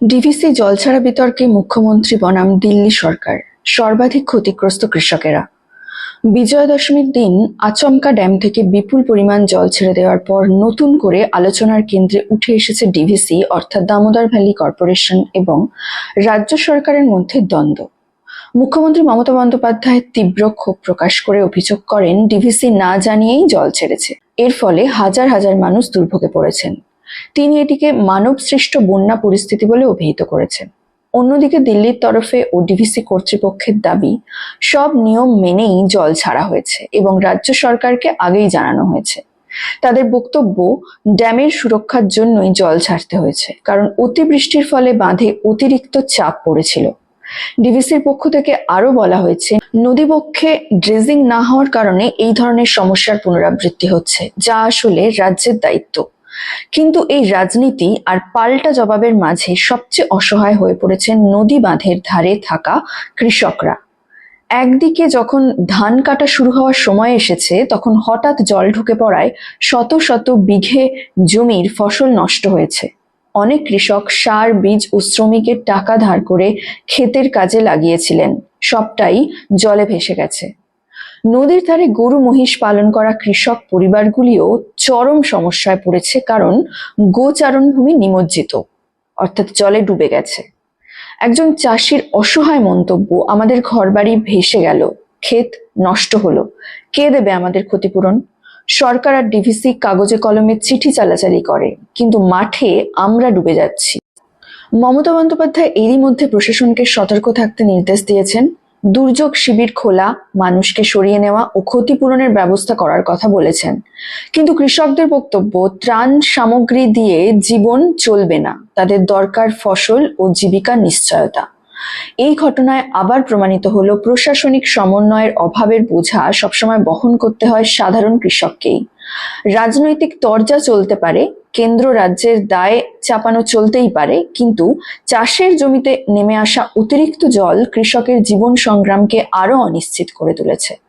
DVC জল ছাড়া বিতর্কে মুখ্যমন্ত্রী বনাম দিল্লি সরকার। সর্বাধিক ক্ষতিগ্রস্ত কৃষকেরা। বিজয়া দশমীর দিন আচমকা ড্যাম থেকে বিপুল পরিমাণ জল ছেড়ে দেওয়ার পর নতুন করে আলোচনার কেন্দ্রে উঠে এসেছে ডিভিসি, অর্থাৎ দামোদর ভ্যালি কর্পোরেশন এবং রাজ্য সরকারের মধ্যে দ্বন্দ্ব। মুখ্যমন্ত্রী মমতা বন্দ্যোপাধ্যায় তীব্র ক্ষোভ প্রকাশ করে অভিযোগ করেন, ডিভিসি না জানিয়েই জল ছেড়েছে। এর ফলে হাজার হাজার মানুষ দুর্ভোগে পড়েছেন। তিনি এটিকে মানব সৃষ্ট বন্যা পরিস্থিতি বলে অভিহিত করেছেন। অন্যদিকে দিল্লির তরফে ও ডিভিসি কর্তৃপক্ষের দাবি, সব নিয়ম মেনেই জল ছাড়া হয়েছে এবং রাজ্য সরকারকে আগেই জানানো হয়েছে। তাদের বক্তব্য, ড্যামের সুরক্ষার জন্যই জল ছাড়তে হয়েছে, কারণ অতিবৃষ্টির ফলে বাঁধে অতিরিক্ত চাপ পড়েছিল। ডিভিসির পক্ষ থেকে আরও বলা হয়েছে, নদীবক্ষে ড্রেজিং না হওয়ার কারণে এই ধরনের সমস্যার পুনরাবৃত্তি হচ্ছে, যা আসলে রাজ্যের দায়িত্ব। কিন্তু এই রাজনীতি আর পাল্টা জবাবের মাঝে সবচেয়ে অসহায় হয়ে পড়েছেন নদী বাঁধের ধারে থাকা কৃষকরা। একদিকে যখন ধান কাটা শুরু হওয়ার সময় এসেছে, তখন হঠাৎ জল ঢুকে পড়ায় শত শত বিঘে জমির ফসল নষ্ট হয়েছে। অনেক কৃষক সার, বীজ ও শ্রমিকের টাকা ধার করে ক্ষেতের কাজে লাগিয়েছিলেন। সবটাই জলে ভেসে গেছে। নদীর ধারে গরু মহিষ পালন করা কৃষক পরিবারগুলিও চরম সমস্যায় পড়েছে কারণ গোচারণ ভূমি নিমজ্জিত, অর্থাৎ জলে ডুবে গেছে। একজন চাষির অসহায় মন্তব্য, আমাদের ঘরবাড়ি ভেসে গেল, ক্ষেত নষ্ট হলো, কে দেবে আমাদের ক্ষতিপূরণ? সরকার আর ডিভিসি কাগজে কলমে চিঠি চালাচালি করে, কিন্তু মাঠে আমরা ডুবে যাচ্ছি। মমতা বন্দ্যোপাধ্যায় এরই মধ্যে প্রশাসনকে সতর্ক থাকতে নির্দেশ দিয়েছেন। দুর্যোগ শিবির খোলা, মানুষকে সরিয়ে নেওয়া ও ক্ষতিপূরণের ব্যবস্থা করার কথা বলেছেন। কিন্তু কৃষকদের বক্তব্য, ত্রাণ সামগ্রী দিয়ে জীবন চলবে না। তাদের দরকার ফসল ও জীবিকা নিশ্চয়তা। এই ঘটনায় আবার প্রমাণিত হলো প্রশাসনিক সমন্বয়ের অভাবের বোঝা সবসময় বহন করতে হয় সাধারণ কৃষককেই। রাজনৈতিক তরজা চলতে পারে, কেন্দ্র রাজ্যের দায় চাপানো চলতেই পারে, কিন্তু চাষের জমিতে নেমে আসা অতিরিক্ত জল কৃষকের জীবন সংগ্রামকে আরও অনিশ্চিত করে তুলেছে।